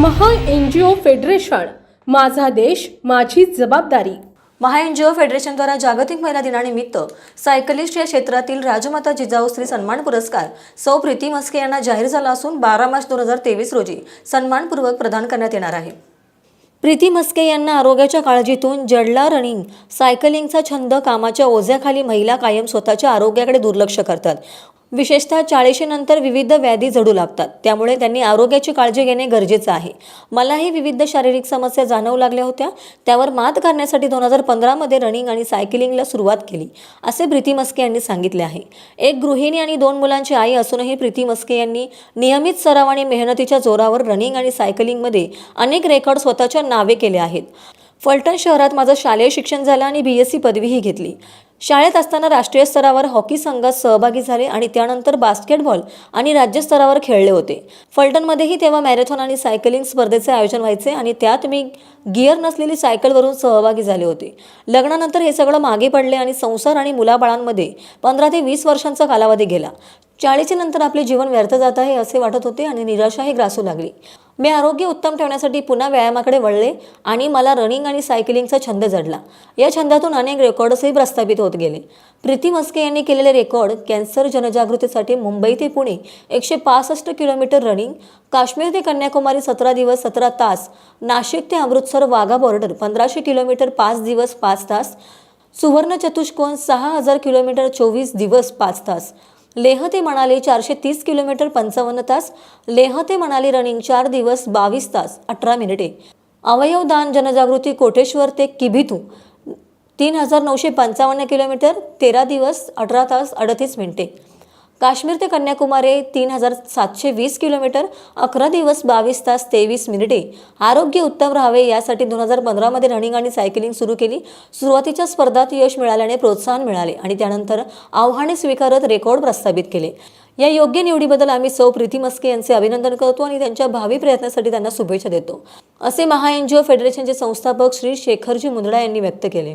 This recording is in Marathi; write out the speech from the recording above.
महा एन जी ओ फेडरेशन माझा देश माझी जबाबदारी. महा एन जी ओ फेडरेशनद्वारा जागतिक महिला दिनानिमित्त सायकलिस्ट या क्षेत्रातील राजमाता जिजाऊ श्री सन्मान पुरस्कार सौ प्रीती मस्के यांना जाहीर झाला असून बारा मार्च दोन हजार तेवीस रोजी सन्मानपूर्वक प्रदान करण्यात येणार आहे. प्रीती मस्के यांना आरोग्याच्या काळजीतून जडला रनिंग सायकलिंगचा छंद कामाच्या ओझ्याखाली महिला कायम स्वतःच्या आरोग्याकडे दुर्लक्ष करतात. विशेषतः चाळीशीनंतर विविध व्याधी जडू लागतात. त्यामुळे त्यांनी आरोग्याची काळजी घेणे गरजेचं आहे. मलाही विविध शारीरिक समस्या जाणवू लागल्या होत्या. त्यावर मात करण्यासाठी दोन हजार पंधरामध्ये रनिंग आणि सायकलिंगला सुरुवात केली असे प्रीती मस्के यांनी सांगितले आहे. एक गृहिणी आणि दोन मुलांची आई असूनही प्रीती मस्के यांनी नियमित सराव आणि मेहनतीच्या जोरावर रनिंग आणि सायकलिंगमध्ये अनेक रेकॉर्ड स्वतःच्या नावे केले आहेत. फलटण शहरात माझं शालेय शिक्षण झालं आणि बी एस सी पदवीही घेतली. शाळेत असताना राष्ट्रीय स्तरावर हॉकी संघात सहभागी झाले आणि त्यानंतर बास्केटबॉल आणि राज्यस्तरावर खेळले होते. फलटणमध्येही तेव्हा मॅरेथॉन आणि सायकलिंग स्पर्धेचे आयोजन व्हायचे आणि त्यात मी गिअर नसलेली सायकलवरून सहभागी झाले होते. लग्नानंतर हे सगळं मागे पडले आणि संसार आणि मुलाबाळांमध्ये पंधरा ते वीस वर्षांचा कालावधी गेला. चाळीसी नंतर आपले जीवन व्यर्थ जात आहे असे वाटत होते आणि निराशाही ग्रासू लागली. मी आरोग्य उत्तम ठेवण्यासाठी पुन्हा व्यायामाकडे वळले आणि मला रनिंग आणि सायकलिंगचा छंद जडला. या छंदातून अनेक रेकॉर्ड्सही प्रस्थापित होत गेले. प्रीती मस्के यांनी केलेले रेकॉर्ड कॅन्सर जनजागृतीसाठी मुंबई ते पुणे एकशे पासष्ट किलोमीटर रनिंग काश्मीर ते कन्याकुमारी सतरा दिवस सतरा तास नाशिक ते अमृतसर वाघा बॉर्डर पंधराशे किलोमीटर पाच दिवस पाच तास सुवर्ण चतुष्कोन सहा हजार किलोमीटर चोवीस दिवस पाच तास लेह ते मनाली चारशे तीस किलोमीटर पंचावन्न तास लेह ते मनाली रनिंग चार दिवस बावीस तास अठरा मिनिटे. अवयवदान जनजागृती कोटेश्वर ते किभितू तीन हजार नऊशे पंचावन्न किलोमीटर तेरा दिवस अठरा तास अडतीस मिनिटे. काश्मीर ते कन्याकुमारी तीन हजार सातशे वीस किलोमीटर अकरा दिवस बावीस तास तेवीस मिनिटे. आरोग्य उत्तम राहावे यासाठी दोन हजार पंधरामध्ये रनिंग आणि सायकलिंग सुरू केली. सुरुवातीच्या स्पर्धात यश मिळाल्याने प्रोत्साहन मिळाले आणि त्यानंतर आव्हाने स्वीकारत रेकॉर्ड प्रस्थापित केले. या योग्य निवडीबद्दल आम्ही सौ प्रीती मस्के यांचे अभिनंदन करतो आणि त्यांच्या भावी प्रयत्नासाठी त्यांना शुभेच्छा देतो. असे महा एन जी ओ फेडरेशनचे संस्थापक श्री शेखरजी मुंदडा यांनी व्यक्त केले.